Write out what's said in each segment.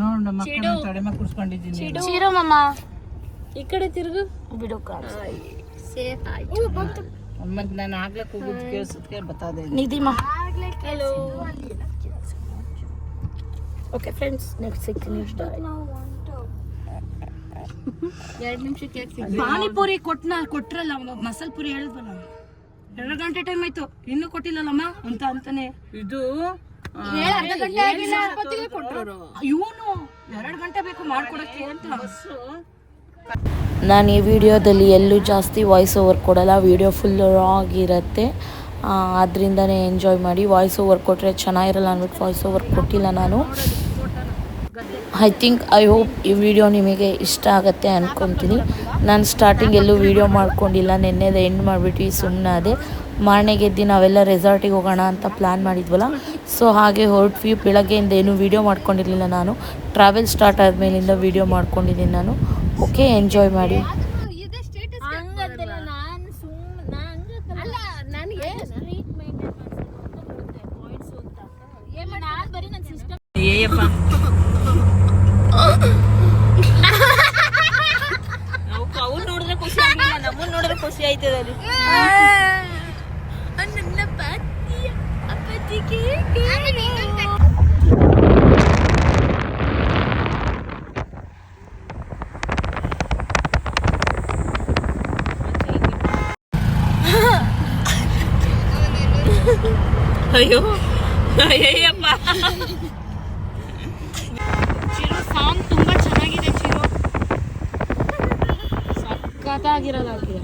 ನೋಡ ತಡೆ ಮೇಲೆ ಕುಡ್ಸ್ಕೊಂಡಿದ್ದೀನಿ ಚೀರೋ ಮಮ್ಮ ಈ ಕಡೆ ತಿರುಗು. ಬಿಡು ಸೇಫ್ ಆಯ್ತು. ಮತ್ತೆ ನಾನು ಆಗ್ಲೇ ಕೂಗುದು ಕೇಳಿಸುತ್ತೆ ಬತ್ತದೆ ನಿಧಿ ಮಾ ಹಲೋ ಓಕೆ ಫ್ರೆಂಡ್ಸ್ ನೆಕ್ಸ್ಟ್ ಸಿಗ್ತೀನಿ ಇಷ್ಟ ಎರಡು ನಿಮಿಷಕ್ಕೆ ಪಾನಿಪುರಿ ಕೊಟ್ನ ಕೊಟ್ರಲ್ಲ ಮಸಾಲ ಪುರಿ ಹೇಳಿದ್ವಲ್ಲ ಎರಡು ಗಂಟೆ ಟೈಮ್ ಆಯ್ತು. ಇನ್ನೂ ಕೊಟ್ಟಿಲ್ಲಲ್ಲಮ್ಮ? ಅಂತ ಅಂತಾನೆ. ಇದು ಅರ್ಧ ಗಂಟೆ ಆಗಿಲ್ಲ ಅಷ್ಟೊತ್ತಿಗೆ ಕೊಟ್ರು. ಇವನು ಎರಡು ಗಂಟೆ ಬೇಕು ಮಾಡ್ಕೊಡಕ್ಕೆ ಅಂತ. ನಾನು ಈ ವಿಡಿಯೋದಲ್ಲಿ ಎಲ್ಲೂ ಜಾಸ್ತಿ ವಾಯ್ಸ್ ಓವರ್ ಕೊಡಲ್ಲ. ವಿಡಿಯೋ ಫುಲ್ ರಾ ಆಗಿರುತ್ತೆ. ಅದರಿಂದನೇ ಎಂಜಾಯ್ ಮಾಡಿ. ವಾಯ್ಸ್ ಓವರ್ ಕೊಟ್ಟರೆ ಚೆನ್ನಾಗಿರಲ್ಲ ಅಂದ್ಬಿಟ್ಟು ವಾಯ್ಸ್ ಓವರ್ ಕೊಟ್ಟಿಲ್ಲ ನಾನು. ಐ ಥಿಂಕ್ ಐ ಹೋಪ್ ಈ ವಿಡಿಯೋ ನಿಮಗೆ ಇಷ್ಟ ಆಗುತ್ತೆ ಅಂದ್ಕೊತೀನಿ ನಾನು ಸ್ಟಾರ್ಟಿಂಗ್ ಎಲ್ಲೂ ವಿಡಿಯೋ ಮಾಡ್ಕೊಂಡಿಲ್ಲ. ನೆನ್ನೆದ ಎಂಡ್ ಮಾಡಿಬಿಟ್ಟು ಸುಮ್ಮನೆ ಅದೇ ಮಾರನೆಗೆ ಎದ್ದು ನಾವೆಲ್ಲ ರೆಸಾರ್ಟಿಗೆ ಹೋಗೋಣ ಅಂತ ಪ್ಲ್ಯಾನ್ ಮಾಡಿದ್ವಲ್ಲ ಸೊ ಹಾಗೆ ಹೊರಟ್ವಿ ಬೆಳಗ್ಗೆಯಿಂದ ಏನೂ ವೀಡಿಯೋ ಮಾಡ್ಕೊಂಡಿರಲಿಲ್ಲ ನಾನು ಟ್ರಾವೆಲ್ ಸ್ಟಾರ್ಟ್ ಆದಮೇಲಿಂದ ವಿಡಿಯೋ ಮಾಡ್ಕೊಂಡಿದ್ದೀನಿ ನಾನು ಓಕೆ ಎಂಜಾಯ್ ಮಾಡಿ ಹಂಗಂತಲ್ಲ ನಾನು ಸುಮ್ಮನೆ ನಾ ಹಂಗಂತಲ್ಲ ಅಲ್ಲ ನನಗೆ ಸ್ಟ್ರೀಟ್ ಮೈಂಟೈನ್ ಪಾಯಿಂಟ್ಸ್ ಅಂತ ಏನು ನಾನು ಬರೀ ನನ್ನ ಸಿಸ್ಟಮ್ ಏಯಪ್ಪ ನಾವು ಅವ್ರು ನೋಡಿದ್ರೆ ಖುಷಿ ಆಗಿಲ್ಲ ನಮ್ಮನ್ನ ನೋಡಿದ್ರೆ ಖುಷಿ ಆಯ್ತದ ಅದು ನನ್ನ ಪತಿಯ ಅಪತಿಗೆ ಅಯ್ಯೋ. ಅಯ್ಯಪ್ಪ ಚಿರು ಸಾಂಗ್ ತುಂಬಾ ಚೆನ್ನಾಗಿದೆ ಚಿರು. ಸಖತ್ತಾಗಿರೋದಾಗಿದೆ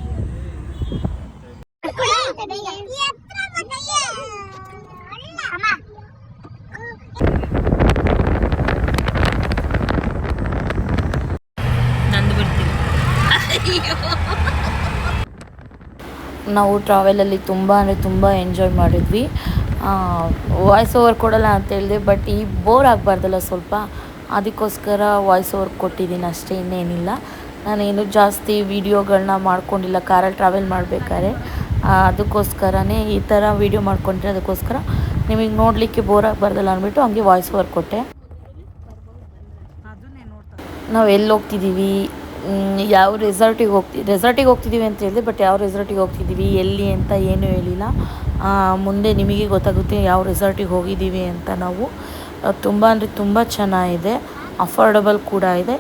ನಾವು ಟ್ರಾವೆಲಲ್ಲಿ ತುಂಬ ಅಂದರೆ ತುಂಬ ಎಂಜಾಯ್ ಮಾಡಿದ್ವಿ. ವಾಯ್ಸ್ ಓವರ್ ಕೊಡಲ್ಲ ಅಂತ ಹೇಳಿದೆ ಬಟ್ ಈ ಬೋರ್ ಆಗಬಾರ್ದಲ್ಲ ಸ್ವಲ್ಪ. ಅದಕ್ಕೋಸ್ಕರ ವಾಯ್ಸ್ ಓವರ್ ಕೊಟ್ಟಿದ್ದೀನಿ ಅಷ್ಟೇ ಇನ್ನೇನಿಲ್ಲ. ನಾನೇನು ಜಾಸ್ತಿ ವೀಡಿಯೋಗಳನ್ನ ಮಾಡ್ಕೊಂಡಿಲ್ಲ ಕಾರಲ್ಲಿ ಟ್ರಾವೆಲ್ ಮಾಡಬೇಕಾದ್ರೆ. ಅದಕ್ಕೋಸ್ಕರನೇ ಈ ಥರ ವೀಡಿಯೋ ಮಾಡ್ಕೊಂಡ್ರೆ ಅದಕ್ಕೋಸ್ಕರ ನಿಮಗೆ ನೋಡಲಿಕ್ಕೆ ಬೋರ್ ಆಗಬಾರ್ದಲ್ಲ ಅಂದ್ಬಿಟ್ಟು ಹಂಗೆ ವಾಯ್ಸ್ ಓವರ್ ಕೊಟ್ಟೆ. ನಾವು ಎಲ್ಲಿ ಹೋಗ್ತಿದ್ದೀವಿ ಯಾವ ರೆಸಾರ್ಟಿಗೆ ಹೋಗ್ತಿ ರೆಸಾರ್ಟಿಗೆ ಹೋಗ್ತಿದ್ದೀವಿ ಅಂತ ಹೇಳಿದೆ ಬಟ್ ಯಾವ ರೆಸಾರ್ಟಿಗೆ ಹೋಗ್ತಿದ್ದೀವಿ ಎಲ್ಲಿ ಅಂತ ಏನೂ ಹೇಳಿಲ್ಲ. ಮುಂದೆ ನಿಮಗೆ ಗೊತ್ತಾಗುತ್ತೆ ಯಾವ ರೆಸಾರ್ಟಿಗೆ ಹೋಗಿದ್ದೀವಿ ಅಂತ ನಾವು. ತುಂಬ ಅಂದರೆ ತುಂಬ ಚೆನ್ನಾಗಿದೆ. ಅಫೋರ್ಡಬಲ್ ಕೂಡ ಇದೆ.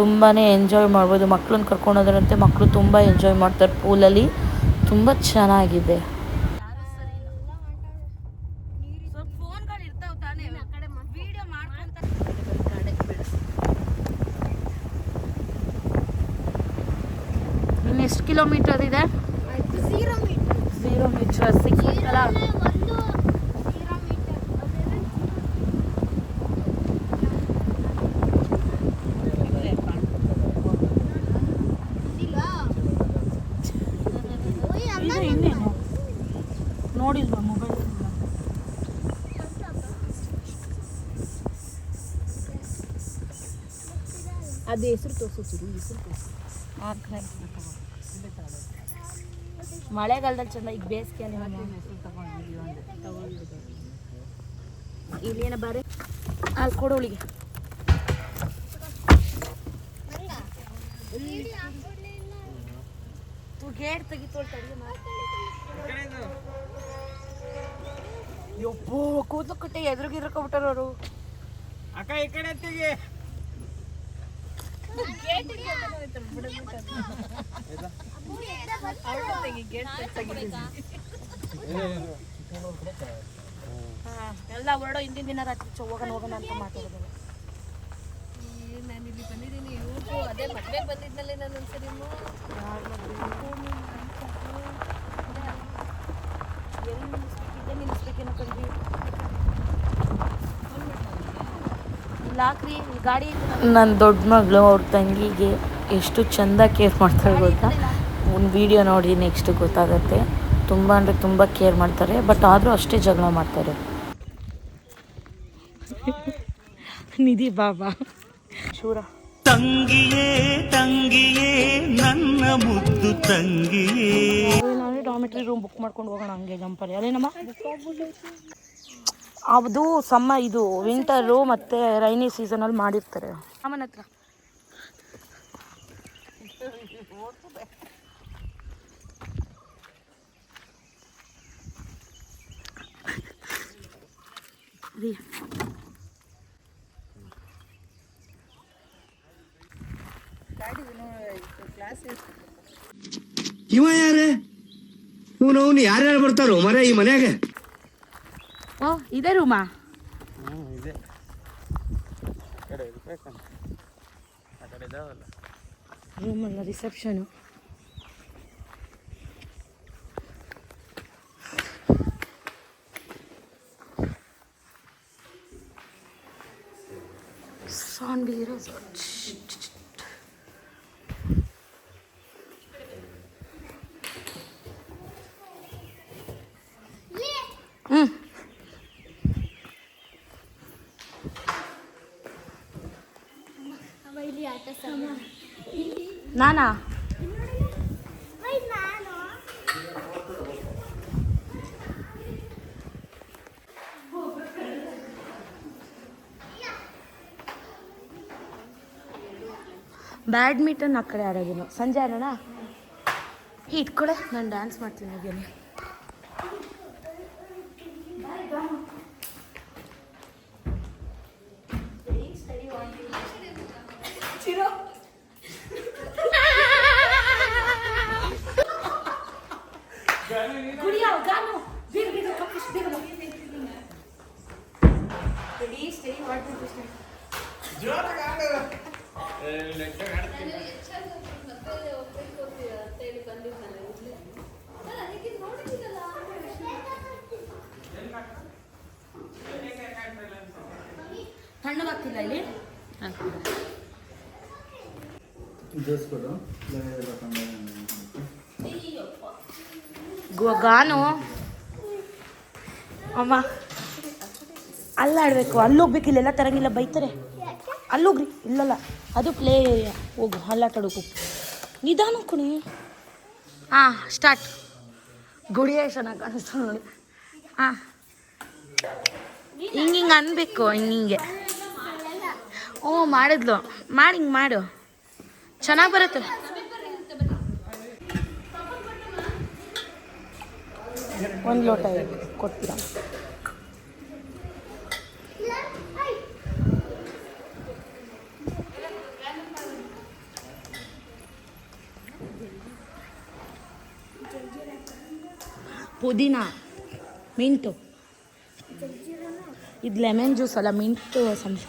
ತುಂಬಾ ಎಂಜಾಯ್ ಮಾಡ್ಬೋದು. ಮಕ್ಕಳನ್ನ ಕರ್ಕೊಂಡೋದ್ರಂತೆ ಮಕ್ಕಳು ತುಂಬ ಎಂಜಾಯ್ ಮಾಡ್ತಾರೆ ಪೂಲಲ್ಲಿ ತುಂಬ ಚೆನ್ನಾಗಿದೆ ಫೋನ್ಗಳು ಇರ್ತಾವ ತಾನೇ ವಿಡಿಯೋ ಮಾಡ್ಕೊಂತ ಇನ್ನು ಎಷ್ಟು ಕಿಲೋಮೀಟರ್ ಇದೆ? ಝೀರೋ ಮೀಟರ್ ಇದು ನೋಡಿಲ್ವಾ ಮೊಬೈಲ್ ಅದು ಹೆಸರು ತೋರಿಸು. ಹೆಸರು ತೋರಿಸು ಮಳೆಗಾಲದಲ್ಲಿ ಚಂದ ಈಗ ಬೇಸಿಗೆ ಇಲ್ಲೇನ ಬಾರಿ? ಅಲ್ಲಿ ಕೊಡೋಳಿಗೆ ಗೇಟ್ ತೆಗಿತೋಳ್ತಾರೆ ಯಪ್ಪೋ ಕೂದಲು ಕಟ್ಟೆ ಎದುರುಗಿರ್ಕೊಬಿಟ್ಟಾರ ಅವರು. ಅಕ್ಕ ಈ ಕಡೆ ತೆಗಿ ಎಲ್ಲ ಹೊರಡೋ ಹಿಂದಿನ ದಿನ ರಾತ್ರಿ ಹೋಗೋಣ ಹೋಗೋಣ ಅಂತ ಮಾತಾಡೋದಲ್ಲ ನಾನು ಇಲ್ಲಿ ಬಂದಿದ್ದೀನಿ ಇವ್ರು ಅದೇ ಮದುವೆ ಬಂದಿದ್ನಲ್ಲೇ ನಾನು ಒಂದ್ಸರಿ ಎಲ್ಲಿ ನಿಲ್ಲಿಸ್ಬೇಕಿದೆ ನಿಲ್ಲಿಸ್ಬೇಕೇನೋ ಕಂಡ್ವಿ ಇಲ್ಲ ಹಾಕ್ರಿ ಇಲ್ಲಿ ಗಾಡಿ ನನ್ನ ದೊಡ್ಡ ಮಗಳು ಅವ್ರ ತಂಗಿಗೆ ಎಷ್ಟು ಚಂದ ಕೇರ್ ಮಾಡ್ತಾಳೆ ಗೊತ್ತಾ? ಒಂದು ವೀಡಿಯೋ ನೋಡಿ ನೆಕ್ಸ್ಟ್ ಗೊತ್ತಾಗುತ್ತೆ. ತುಂಬ ಅಂದರೆ ತುಂಬ ಕೇರ್ ಮಾಡ್ತಾರೆ ಬಟ್ ಆದರೂ ಅಷ್ಟೇ ಜಗಳ ಮಾಡ್ತಾರೆ. ನಿಧಿ ಬಾಬಾ. ಶೂರ. ತಂಗಿಯೇ ತಂಗಿಯೇ ನನ್ನ ಮುದ್ದು ತಂಗಿಯೇ. ನಾನು ಡಾಮಿಟ್ರಿ ರೂಮ್ ಬುಕ್ ಮಾಡ್ಕೊಂಡು ಹೋಗೋಣ ಹಂಗೆ ಜಂಪಲ್ಲಿ ಅಲ್ಲೇನಮ್ಮ ಅದು ಸಮ್ಮ ಇದು ವಿಂಟರು ಮತ್ತು ರೈನಿ ಸೀಸನಲ್ಲಿ ಮಾಡಿರ್ತಾರೆ. ಅಮ್ಮನ ಹತ್ರ. ರೀ. ಇವ ಯಾರ? ಇವನು ಅವನು ಯಾರ್ಯಾರು ಬರ್ತಾರೋ ಮರ ಈ ಮನ್ಯಾಗ ಓ ಇದೇ ರೂಮಾ? ರೂಮಲ್ಲ ರಿಸೆಪ್ಷನು ಸಾನ್ ಬೀರೋ ಹ್ಞೂ ಇಲ್ಲಿ ಆಟ ಸಾಮಾನು ನಾನಾ ಬ್ಯಾಡ್ಮಿಂಟನ್ ಆ ಕಡೆ ಆಡೋದೇನು ಸಂಜೆ ಆಡೋಣ ಇಟ್ಕೊಳೆ ನಾನು ಡ್ಯಾನ್ಸ್ ಮಾಡ್ತೀನಿ ಹಾಗೇನೆ. ಗಾನು. ಅಮ್ಮ, ಅಲ್ಲಾಡ್ಬೇಕು. ಅಲ್ಲೋಗ್ಬೇಕು ಇಲ್ಲೆಲ್ಲ ತರಂಗಿಲ್ಲ, ಬೈತಾರೆ. ಅಲ್ಲೋಗ್ರಿ ಇಲ್ಲಲ್ಲ, ಅದು ಪ್ಲೇ ಏರಿಯಾ ಹೋಗು ಅಲ್ಲಾಟಾಡೋಕು ನಿಧಾನ ಕುಣಿ. ಹಾಂ ಸ್ಟಾರ್ಟ್ ಗುಡಿಯ ಚೆನ್ನಾಗಿ ಕಾಣಿಸ್ತು ನೋಡಿ. ಹಾಂ ಹಿಂಗೆ ಹಿಂಗೆ ಅನ್ಬೇಕು ಹಿಂಗೆ. ಓ, ಮಾಡಿದ್ಲು. ಮಾಡಿ ಹಿಂಗೆ ಮಾಡು. ಚೆನ್ನಾಗಿ ಬರುತ್ತೆ. ಒಂದು ಲೋಟ ಕೊಡ್ತೀರಾ? ಪುದೀನ ಮಿಂಟು. ಇದು ಲೆಮನ್ ಜ್ಯೂಸ್ ಅಲ್ಲ ಮಿಂಟು ಸಂಶ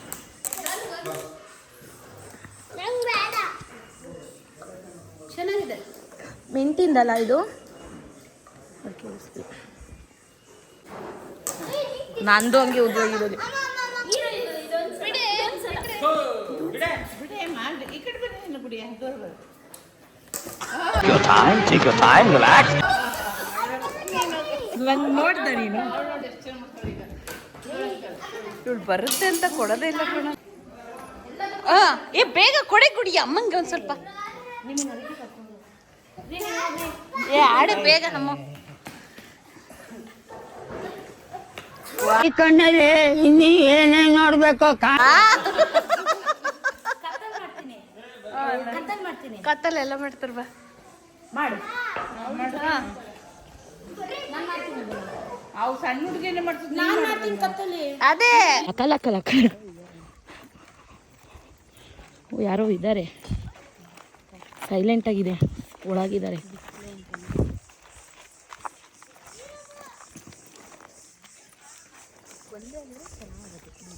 ಚೆನ್ನಾಗಿದೆ. ಮಿಂಟಿಂದಲ್ಲ ಇದು? ನಂದು ಹಂಗೆ ಉದ್ಯೋಗಿರೋದು ನೋಡ್ದ ನೀನು. ಇವಳು ಬರುತ್ತೆ ಅಂತ ಕೊಡೋದೇ ಇಲ್ಲ ಕಣ. ಏ ಬೇಗ ಕೊಡೆ ಕುಡಿ ಅಮ್ಮಂಗೆ ಒಂದು ಸ್ವಲ್ಪ. ಏ ಆಡು ಬೇಗ ನಮ್ಮ ಕಣ್ಣಲ್ಲಿ ಇನ್ನಿ ಏನೇ ನೋಡ್ಬೇಕು ಕತ್ತಲ್ ಎಲ್ಲ ಮಾಡ್ತಾರ ಬಾ. ಮಾಡು. ಅದೇ. ಕಲ ಕಲ ಕಲ ಯಾರೋ ಇದ್ದಾರೆ. ಸೈಲೆಂಟ್ ಆಗಿದೆ. ಒಳಗಿದ್ದಾರೆ.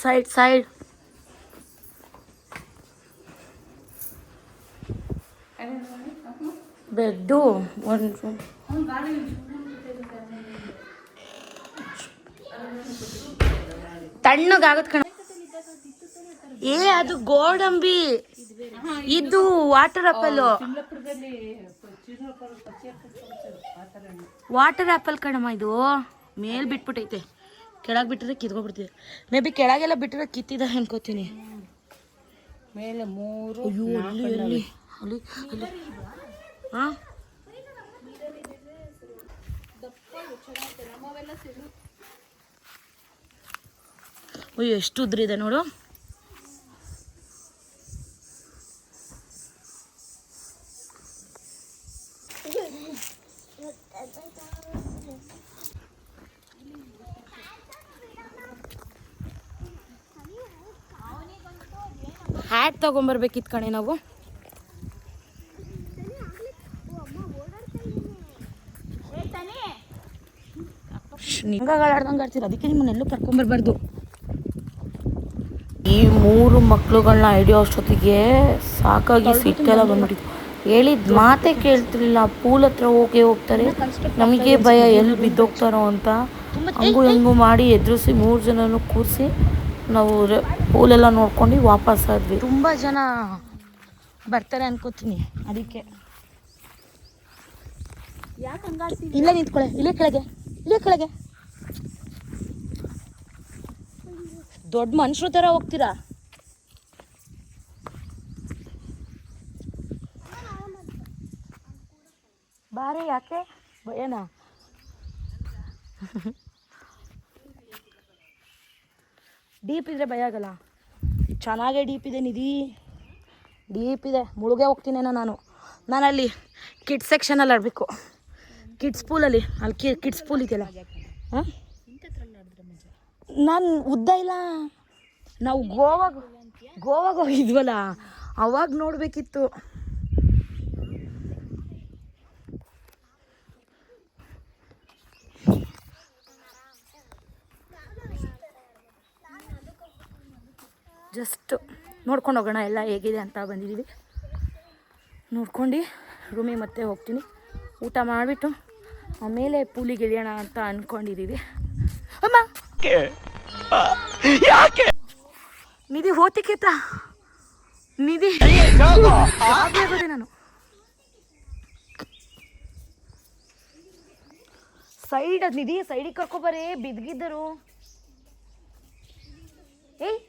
ಸೈಡ್ ಸೈಡ್ ಬೆಡ್ಡು ಒಂದು ತಣ್ಣಗಾಗತ್ ಕಣ ಏ ಅದು ಗೋಡಂಬಿ. ಇದು ವಾಟರ್ ಆಪಲ್ ವಾಟರ್ ಆಪಲ್ ಕಣಮ್ಮ ಇದು. ಮೇಲ್ ಬಿಟ್ಬಿಟ್ಟೈತೆ. ಕೆಳಗೆ ಬಿಟ್ಟರೆ ಕಿತ್ಕೊಬಿಡ್ತಿದೆ. ಮೇ ಬಿ ಕೆಳಗೆಲ್ಲ ಬಿಟ್ಟರೆ ಕಿತ್ತಿದ ಅನ್ಕೋತೀನಿ. ಮೇಲೆ ಮೂರು ಅಯ್ಯೋ ಅಲ್ಲಿ ಅಲ್ಲಿ. ಅಲ್ಲಿ ಅಲ್ಲಿ. ಹಾ ಅಯ್ಯೋ ಎಷ್ಟು ಉದ್ರಿದೆ ನೋಡು. ಹ್ಯಾಟ್ ತಗೊಂಬರ್ಬೇಕಿತ್ತು ಕಣೆ ನಾವು. ಹಿಂಗಾಡ್ದಂಗೆ ಆಡ್ತೀರ? ಅದಕ್ಕೆ ನಿಮ್ಮನ್ನೆಲ್ಲೂ ಕರ್ಕೊಂಬರ್ಬಾರ್ದು ಈ ಮೂರು ಮಕ್ಳುಗಳನ್ನ ಐಡಿಯೋ ಅಷ್ಟೊತ್ತಿಗೆ ಸಾಕಾಗಿ ಸಿಟ್ಟೆಲ್ಲ ಬಂದ್ಬಿಟ್ಟಿತ್ತು. ಹೇಳಿದ ಮಾತೇ ಕೇಳ್ತಿರ್ಲಿಲ್ಲ. ಪೂಲ್ ಹತ್ರ ಹೋಗಿ ಹೋಗ್ತಾರೆ. ನಮಗೆ ಭಯ ಎಲ್ಲಿ ಬಿದ್ದೋಗ್ತಾರೋ ಅಂತ. ಹಂಗು ಹೆಂಗು ಮಾಡಿ ಎದುರಿಸಿ ಮೂರು ಜನನು ಕೂರಿಸಿ ನಾವು ಪೂಲೆಲ್ಲ ನೋಡ್ಕೊಂಡು ವಾಪಸ್ ಆದ್ವಿ. ತುಂಬ ಜನ ಬರ್ತಾರೆ ಅನ್ಕೋತೀನಿ. ಅದಕ್ಕೆ. ಇಲ್ಲೇ ನಿಂತ್ಕೊಳ್ಳೆ ಇಲ್ಲೇ ಕೆಳಗೆ. ಇಲ್ಲೇ ಕೆಳಗೆ. ದೊಡ್ಡ ಮನುಷ್ಯರ ಥರ ಹೋಗ್ತೀರಾ? ಬಾರೆ ಯಾಕೆ? ಭಯನಾ ಡೀಪ್ ಇದ್ರೆ ಭಯ ಆಗಲ್ಲ. ಚೆನ್ನಾಗೇ ಡೀಪ್ ಇದೆ ನಿಧಿ. ಡೀಪ್ ಇದೆ. ಮುಳುಗೆ ಹೋಗ್ತೀನೇನೋ ನಾನು. ನಾನಲ್ಲಿ ಕಿಡ್ಸ್ ಸೆಕ್ಷನಲ್ಲಿ ಆಡಬೇಕು. ಕಿಡ್ಸ್ ಪೂಲಲ್ಲಿ. ಅಲ್ಲಿ ಕಿ ಕಿಡ್ಸ್ ಪೂಲ್ ಇದೆಯಲ್ಲ. ಹಾಂ? ನಾನು ಉದ್ದ ಇಲ್ಲ. ನಾವು ಗೋವಾಗ ಗೋವಾಗ ಹೋಗಿದ್ವಲ್ಲ. ಅವಾಗ ನೋಡಬೇಕಿತ್ತು. ಜಸ್ಟ್ ನೋಡ್ಕೊಂಡು ಹೋಗೋಣ ಎಲ್ಲ ಹೇಗಿದೆ ಅಂತ ಬಂದಿದ್ದೀವಿ. ನೋಡ್ಕೊಂಡು ರೂಮಿಗೆ ಮತ್ತೆ ಹೋಗ್ತೀನಿ. ಊಟ ಮಾಡಿಬಿಟ್ಟು ಆಮೇಲೆ ಪೂಲಿಗೆ ಇಳಿಯೋಣ ಅಂತ ಅಂದ್ಕೊಂಡಿದ್ದೀವಿ ಅಮ್ಮ! ನಿಧಿ ಹೋತಿಕೇತ ನಿಧಿ ಆಗೋದೆ ನಾನು. ಸೈಡ್ ಅದು ನಿಧಿ ಸೈಡಿಗೆ ಕರ್ಕೊಬರೇ ಬಿದ್ಗಿದ್ದರು ಏಯ್!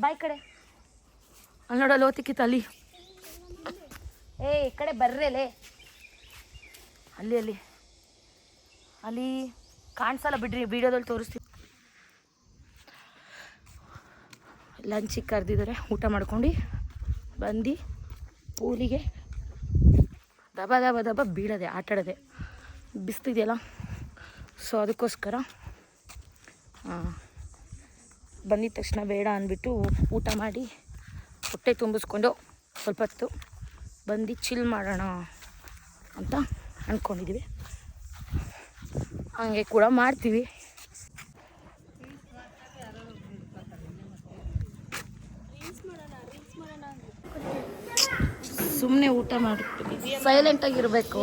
ಬಾಯ್ ಕಡೆ. ಅಲ್ಲಿ ಓತಿಕ್ಕಿತ್ತು ಅಲ್ಲಿ ಏ ಈ ಕಡೆ ಬರ್ರೇಲೇ ಅಲ್ಲಿ. ಅಲ್ಲಿ ಅಲ್ಲಿ. ಕಾಣಿಸಲ್ಲ ಬಿಡ್ರಿ ವಿಡಿಯೋದಲ್ಲಿ ತೋರಿಸ್ತೀವಿ. ಲಂಚಿಗೆ ಕರೆದಿದ್ದಾರೆ ಊಟ ಮಾಡ್ಕೊಂಡು ಬಂದು ಪೂಲಿಗೆ ದಬ ದಬ ದಬ ಬೀಳದೆ ಆಟಾಡದೆ ಬಿಸ್ತಿದೆಯಲ್ಲ? ಸೊ ಅದಕ್ಕೋಸ್ಕರ ಬಂದಿದ ತಕ್ಷಣ ಬೇಡ ಅಂದ್ಬಿಟ್ಟು ಊಟ ಮಾಡಿ ಹೊಟ್ಟೆ ತುಂಬಿಸ್ಕೊಂಡು ಸ್ವಲ್ಪ ಹೊತ್ತು ಬಂದು ಚಿಲ್ ಮಾಡೋಣ ಅಂತ ಅಂದ್ಕೊಂಡಿದ್ದೀವಿ ಹಂಗೆ ಕೂಡ ಮಾಡ್ತೀವಿ. ಸುಮ್ಮನೆ ಊಟ ಮಾಡ್ತೀವಿ. ಸೈಲೆಂಟಾಗಿರಬೇಕು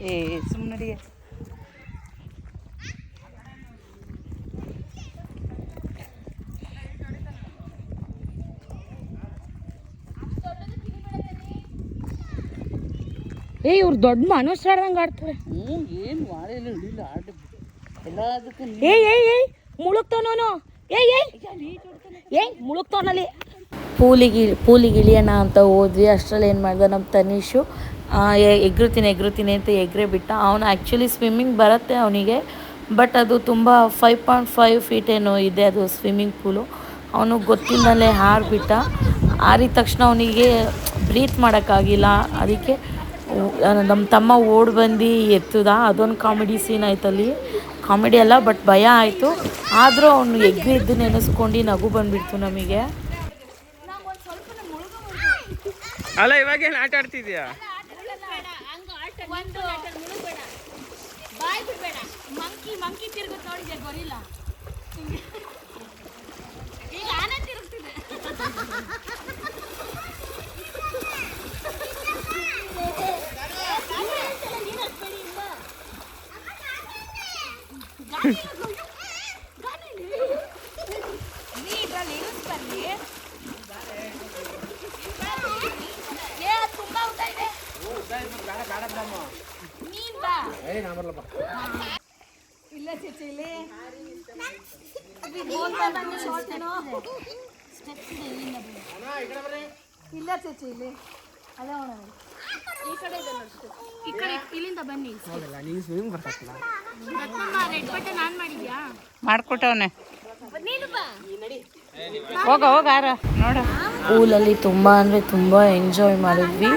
ಏ ಸುಮ್ಮನೆ ಏ ಇವ್ರು ದೊಡ್ಡ ಮನುಷ್ಯ ಆಡ್ದಂಗೆ ಆಡ್ತಾರೆ. ಹ್ಞೂ ಏನು ಮಾಡಿಲ್ಲ ಹಿಡಿಲ್ಲ ಆಡ ಎಲ್ಲದಕ್ಕೂ ಏಯ್ ಏಯ್ ಏಯ್ ಏ ಏಯ್ ಏಯ್ ಏಯ್ ಮುಳುಗ್ತಾವನಲ್ಲಿ ಪೂಲಿಗಿ ಪೂಲಿಗೆ ಇಳಿಯೋಣ ಅಂತ ಹೋದ್ವಿ. ಅಷ್ಟರಲ್ಲಿ ಏನು ಮಾಡ್ದೆ ನಮ್ಮ ತನೀಶು? ಎಗ್ರುತ್ತೀನಿ ಎಗ್ರುತ್ತೀನಿ ಅಂತ ಎಗ್ರೆ ಬಿಟ್ಟ. ಅವನು ಆ್ಯಕ್ಚುಲಿ ಸ್ವಿಮ್ಮಿಂಗ್ ಬರುತ್ತೆ ಅವನಿಗೆ ಬಟ್ ಅದು ತುಂಬ ಫೈವ್ ಪಾಯಿಂಟ್ ಫೈವ್ ಫೀಟ್ ಏನೋ ಇದೆ ಅದು ಸ್ವಿಮ್ಮಿಂಗ್ ಪೂಲು ಅವನು ಗೊತ್ತಿಲ್ಲದಲ್ಲೇ ಹಾರಿಬಿಟ್ಟ ಹಾರಿದ ತಕ್ಷಣ ಅವನಿಗೆ ಬ್ರೀತ್ ಮಾಡೋಕ್ಕಾಗಿಲ್ಲ. ಅದಕ್ಕೆ ನಮ್ಮ ತಮ್ಮ ಓಡ್ ಬಂದು ಎತ್ತದ? ಅದೊಂದು ಕಾಮಿಡಿ ಸೀನ್ ಆಯ್ತಲ್ಲಿ. ಕಾಮಿಡಿ ಅಲ್ಲ ಬಟ್ ಭಯ ಆಯಿತು. ಆದರೂ ಅವನು ಎಗ್ರಿದ್ದು ನೆನೆಸ್ಕೊಂಡು ನಗು ಬಂದುಬಿಡ್ತು ನಮಗೆ. ಅಲ್ಲ ಇವಾಗೇನು ಆಟ ಆಡ್ತಿದ್ಯಾ? ಒಂದು ಮುಳುಗ್ಬೇಡ ಬಾಯ್ ಬಿಡ್ಬೇಡ ಮಂಕಿ ಮಂಕಿ ತಿರುಗುತ್ತೆ ನೋಡಿದೆ ಗೊರಿಲ್ಲ ಈಗ ಆನೆ ತಿರುಗ್ತಿದೆ ಏ ಇಲ್ಲ ಚೇಚಿ ಇಲ್ಲಿ ಅದು ಬೋಲ್ತಾ ಬಂದು ಶಾರ್ಟ್ ಏನೋ ಸ್ಟೆಪ್ಸ್ ಇದೆ ಇಲ್ಲಿಂದ ಬನ್ನಿ. ಇಲ್ಲ ಚೇಚಿ ಇಲ್ಲಿ ಅದೇ ಅವನ ಈ ಕಡೆ ಇದೆ ನೋಡಿ step. ಈ ಕಡೆ ಇಲ್ಲಿಂದ ಬನ್ನಿ ನೀನು ಸ್ವಿಮ್ಮಿಂಗ್ ಬರ್ತಾರಲ್ಲ ರೆಡ್ ಬಟನ್ ನಾನ್ ಮಾಡಿದ್ಯಾ ಮಾಡ್ಕೊಟ್ಟವನೆ ನೀನು ಬಾ ಹೋಗ ಹೋಗ ಆರ ನೋಡ ಪೂಲಲ್ಲಿ ತುಂಬ ಅಂದರೆ ತುಂಬ ಎಂಜಾಯ್ ಮಾಡಿದ್ವಿ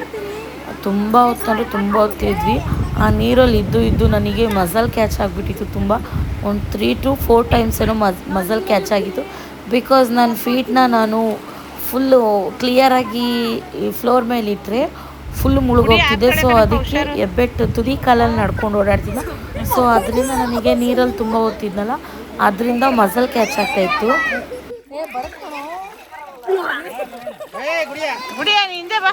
ತುಂಬ ಹೊತ್ತಂದರೆ ತುಂಬ ಹೊತ್ತಿದ್ವಿ. ಆ ನೀರಲ್ಲಿ ಇದ್ದು ಇದ್ದು ನನಗೆ ಮಸಲ್ ಕ್ಯಾಚ್ ಆಗಿಬಿಟ್ಟಿತ್ತು ತುಂಬ. ಒಂದು ತ್ರೀ ಟು ಫೋರ್ ಟೈಮ್ಸ್ ಏನೋ ಮಸ್ ಮಸಲ್ ಕ್ಯಾಚ್ ಆಗಿತ್ತು. ಬಿಕಾಸ್ ನನ್ನ ಫೀಟ್ನ ನಾನು ಫುಲ್ಲು ಕ್ಲಿಯರಾಗಿ ಫ್ಲೋರ್ ಮೇಲೆ ಇಟ್ಟರೆ ಫುಲ್ ಮುಳುಗೋಗ್ತಿದೆ. ಸೊ ಅದಕ್ಕೆ ಎಬ್ಬೆಟ್ಟು ತುದಿ ಕಾಲಲ್ಲಿ ನಡ್ಕೊಂಡು ಓಡಾಡ್ತಿದ್ದೆ ಸೊ ಅದರಿಂದ ನನಗೆ ನೀರಲ್ಲಿ ತುಂಬ ಹೊತ್ತಿದ್ನಲ್ಲ. ಅದರಿಂದ ಮಸಲ್ ಕ್ಯಾಚ್ ಆಗ್ತಾಯಿತ್ತು ಗುಡಿಯ. ಹಿಂದೆ ಬಾ.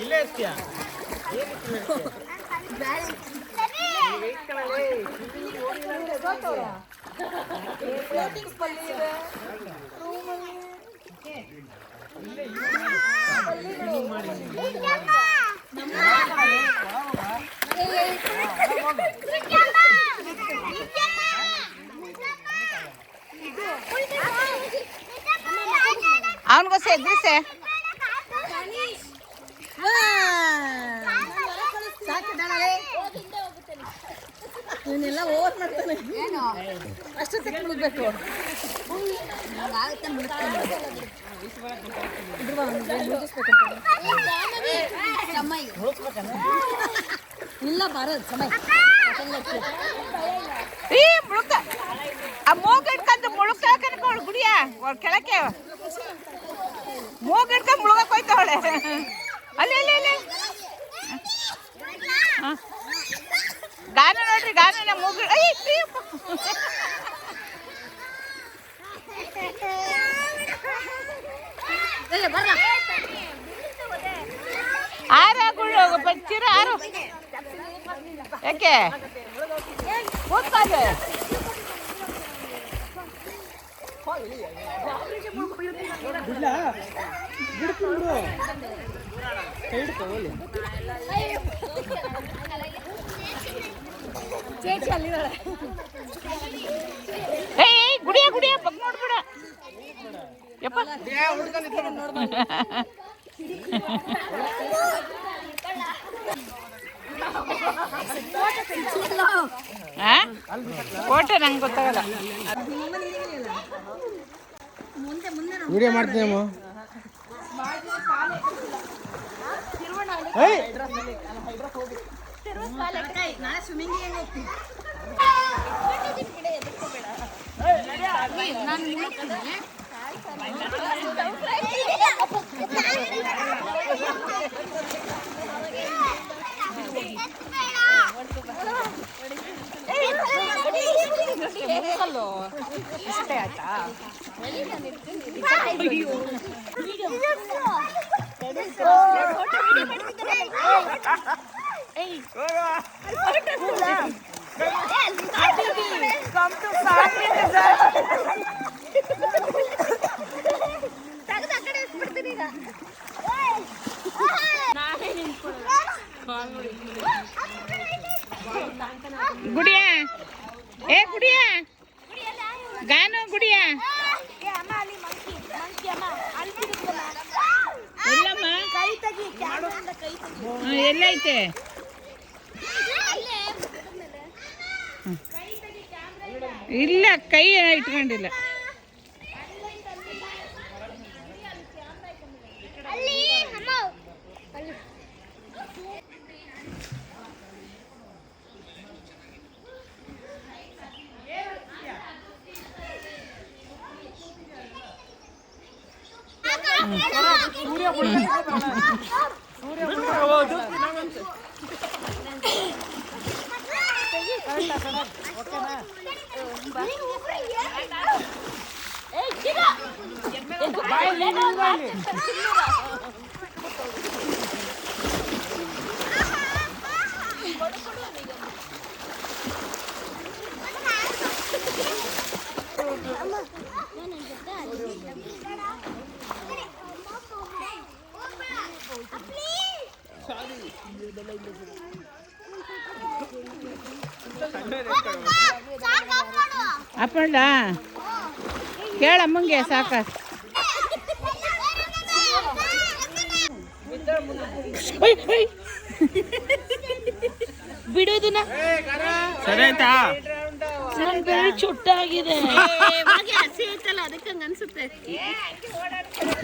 ಇಲ್ಲೇ ಇರ್ತೀಯಾ ಅವನಿಗೋಸ ಎದ್ರಿಸೆ ಇವನ್ನೆಲ್ಲ ಓವರ್ ಮಾಡ್ತಾನೆ. ಅಷ್ಟು ಮುಳುಗ್ಬೇಕು ಇಲ್ಲ ಬರೋದು ಸಮಯ. ಈ ಮುಳುಕ ಆ ಮೂಗ್ ಇಟ್ಕೊಂಡು ಮುಳುಕ ಕನ್ಕೊಂಡು ಗುಡಿಯ ಕೆಳಕ್ಕೆ. ಮೂಗ್ ಇಟ್ಕೊಂಡು ಮುಳುಗಕ್ಕೆ ಹೋಯ್ತವಳೆ ಅಲ್ಲಿ ಅಲ್ಲಿ ಅಲ್ಲಿ. ಗಾನ ನೋಡ್ರಿ, ಗಾನ ಮೂಗು. ಆರ ಗುಳು ಬಚ್ಚಿರ ಆರು. ಯಾಕೆ? ಕೂತ್ಕೊಳ್ಳಿ ಗುಡಿಯ ಗುಡಿಯ ಬಗ್ ನೋಡ್ಬೇಡ. ಯಪ್ಪ? ಕೋಟೆ ನಂಗೆ ಗೊತ್ತಾಗಲ್ಲ. ವಿಡಿಯೋ ಮಾಡ್ತೀನಮ್ಮ ಗುಡಿಯ ಎಲ್ಲೈತೆ? ಹ್ಮ್. ಇಲ್ಲ ಕೈ ಇಟ್ಕೊಂಡಿಲ್ಲ. ಅಪ್ಪಣ್ಣ ಕೇಳಮ್ಮಂಗೆ ಸಾಕ. ಬಿಡೋದನ್ನ ಸರಿ ಆಯ್ತಾ? ನನ್ ಚುಟ್ಟಾಗಿದೆ. ಅನ್ಸುತ್ತೆ.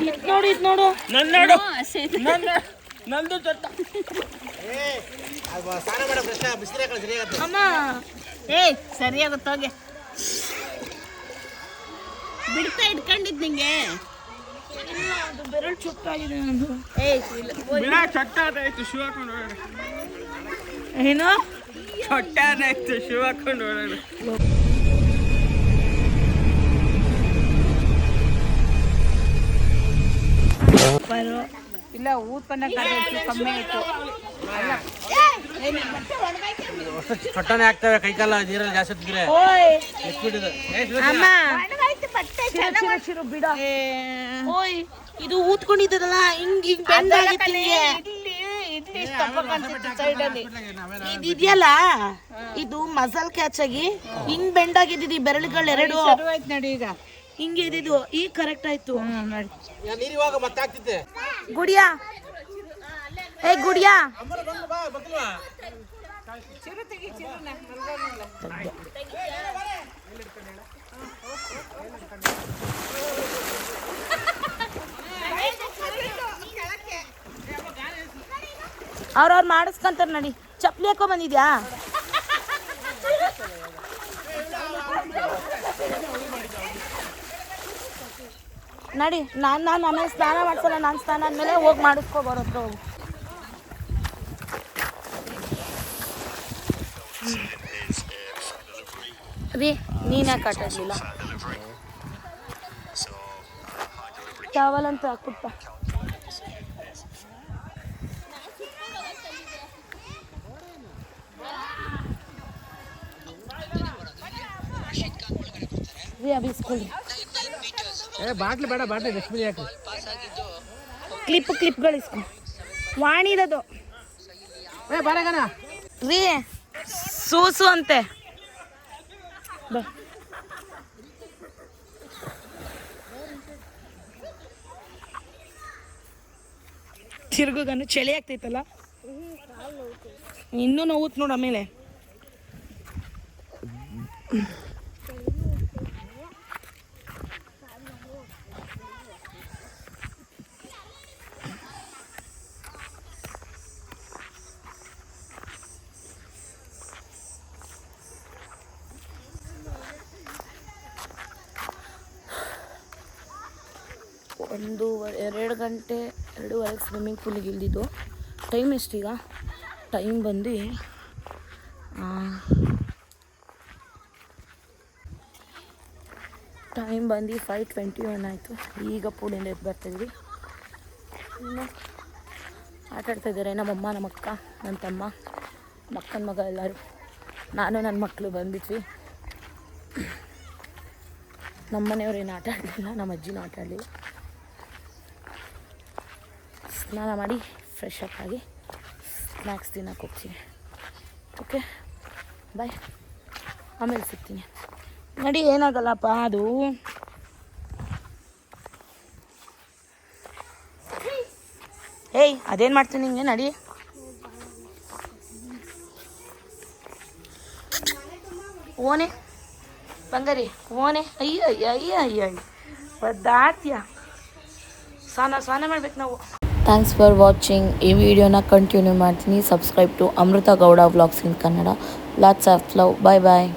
ಇದ್ ನೋಡು ಇದ್ ನೋಡು. ನನ್ನ ನೋಡು. ನಂದು ಚಟ್ಟ. ಅಮ್ಮ. ಏಯ್ ಸರಿಯಾಗುತ್ತೋಗೆ ಬಿಡ್ತಾ ಇಟ್ಕೊಂಡಿದ್ ನಿಂಗೆ? ಅದು ಬೆರಳು ಚುಟ್ಟಾಗಿದೆ ನಂದು ಏಯ್ ಇಲ್ಲ ಬಿಡ ಚಟ್ಟ ಆಯ್ತು ಶೂ ಹಾಕೊಂಡು ಏನು? ಚೊಟ್ಟಾದಾಯ್ತು ಶೂ ಹಾಕೊಂಡು ಓಡಾಡ. ಇಲ್ಲ ಊದ್ಕೊಂಡ ಕಮ್ಮಿ ಆಯ್ತು. ಚೊಟ್ಟನೆ ಆಗ್ತವೆ ಕೈಕಾಲ ನೀರಲ್ಲಿ ಜಾಸ್ತಿ ಹೊತ್ತಿದ್ರೆ. ಚಿರು ಚಿರು ಬಿಡ. ಓಯ್ ಇದು ಊದ್ಕೊಂಡಿದ್ದದಲ್ಲ ಹಿಂಗ್ ಹಿಂಗ್ ಬೆಂಡ್ ಆಗಿತ್ತು ಹಿಂಗೆ ಇದು ಇದೆಯಲ್ಲ? ಇದು ಮಸಲ್ ಕ್ಯಾಚ್ ಆಗಿ ಹಿಂಗ್ ಬೆಂಡ್ ಬೆರಳುಗಳು ಎರಡು. ಆಯ್ತು ನೋಡಿ ಈಗ. ಹಿಂಗೆ ಇದ್ದಿದ್ದು ಈಗ ಕರೆಕ್ಟ್ ಆಯ್ತು. ಗುಡಿಯಾ? ಏ ಗುಡಿಯಾ? ಅವ್ರವ್ರು ಮಾಡಿಸ್ಕೊಂತಾರೆ ನಡಿ. ಚಪ್ಪಲಿ ಹಾಕೋ ಬಂದಿದ್ಯಾ? ನಡಿ ನಾನು ನಾನು ಆಮೇಲೆ ಸ್ನಾನ ಮಾಡ್ಸಲ್ಲ ನಾನು ಸ್ನಾನ ಆದಮೇಲೆ ಹೋಗಿ ಮಾಡಿಸ್ಕೊ ಬರೋತ್ರ ಹೋಗು. ರೀ ನೀನೇ ಕಟ್ಟಿಲ್ಲ ಚಾವಲ್ ಅಂತ ಹಾಕ್ಬಿಟ್ಟ. ಏ ಬಾಟ್ಲಿ ಬೇಡ ಬಾಟ್ಲಿ ಡಸ್ಟ್ಬಿನ್ ಹಾಕಿ ಕ್ಲಿಪ್ ಕ್ಲಿಪ್ಗಳು ಇಸ್ಕೊ. ವಾಣಿದದು ಏ ಬರಗನ ರೀ ಸೂಸು ಅಂತೆ. ತಿರ್ಗುಗನು ಚಳಿ ಆಗ್ತೈತಲ್ಲ? ಇನ್ನೂ ನೋವುತ್ ನೋಡು ಆಮೇಲೆ. ಒಂದು ಎರಡು ಗಂಟೆ ಎರಡೂವರೆಗೆ ಸ್ವಿಮ್ಮಿಂಗ್ ಪೂಲಿಗೆ ಇಳಿದಿದ್ದು. ಟೈಮ್ ಎಷ್ಟೀಗ? ಟೈಮ್ ಬಂದು ಟೈಮ್ ಬಂದು ಫೈವ್ ಟ್ವೆಂಟಿ ಒನ್ ಆಯಿತು. ಈಗ ಪೂಲಿಂದ ಎದ್ದು ಬರ್ತಾಯಿದ್ವಿ ಇನ್ನು ಆಟ ಆಡ್ತಾಯಿದ್ದಾರೆ ನಮ್ಮಮ್ಮ ನಮ್ಮ ಅಕ್ಕ, ನನ್ನ ತಮ್ಮ ಮಕ್ಕನ ಮಗ ಎಲ್ಲರೂ. ನಾನು ನನ್ನ ಮಕ್ಕಳು ಬಂದಿದ್ವಿ ನಮ್ಮ ಮನೆಯವ್ರು ಏನು ಆಟ ಆಡಲಿಲ್ಲ, ನಮ್ಮ ಅಜ್ಜಿನೂ ಆಟ ಆಡಲಿಲ್ಲ. ಸ್ನಾನ ಮಾಡಿ ಫ್ರೆಶ್ ಅಪ್ ಆಗಿ ಸ್ನ್ಯಾಕ್ಸ್ ತಿನ್ನೋಕೆ ಹೋಗ್ತೀನಿ. ಓಕೆ ಬಾಯ್ ಆಮೇಲೆ ಸಿಗ್ತೀನಿ. ನಡಿ, ಏನಾಗಲ್ಲಪ್ಪ, ಅದು. ಏಯ್, ಅದೇನು ಮಾಡ್ತೀನಿ ಹಿಂಗೆ ನಡಿ. ಓನೆ ಬಂಗಾರಿ ಓನೆ ಅಯ್ಯ ಅಯ್ಯ ಅಯ್ಯ ಅಯ್ಯ ಒದ್ದಾತ್ಯ ಸ್ನಾನ ಸ್ನಾನ ಮಾಡ್ಬೇಕು ನಾವು. ಥ್ಯಾಂಕ್ಸ್ ಫಾರ್ ವಾಚಿಂಗ್ ಈ ವಿಡಿಯೋನ ಕಂಟಿನ್ಯೂ ಮಾಡ್ತೀನಿ. Subscribe to Amrutha Gowda vlogs in Kannada lots of love bye bye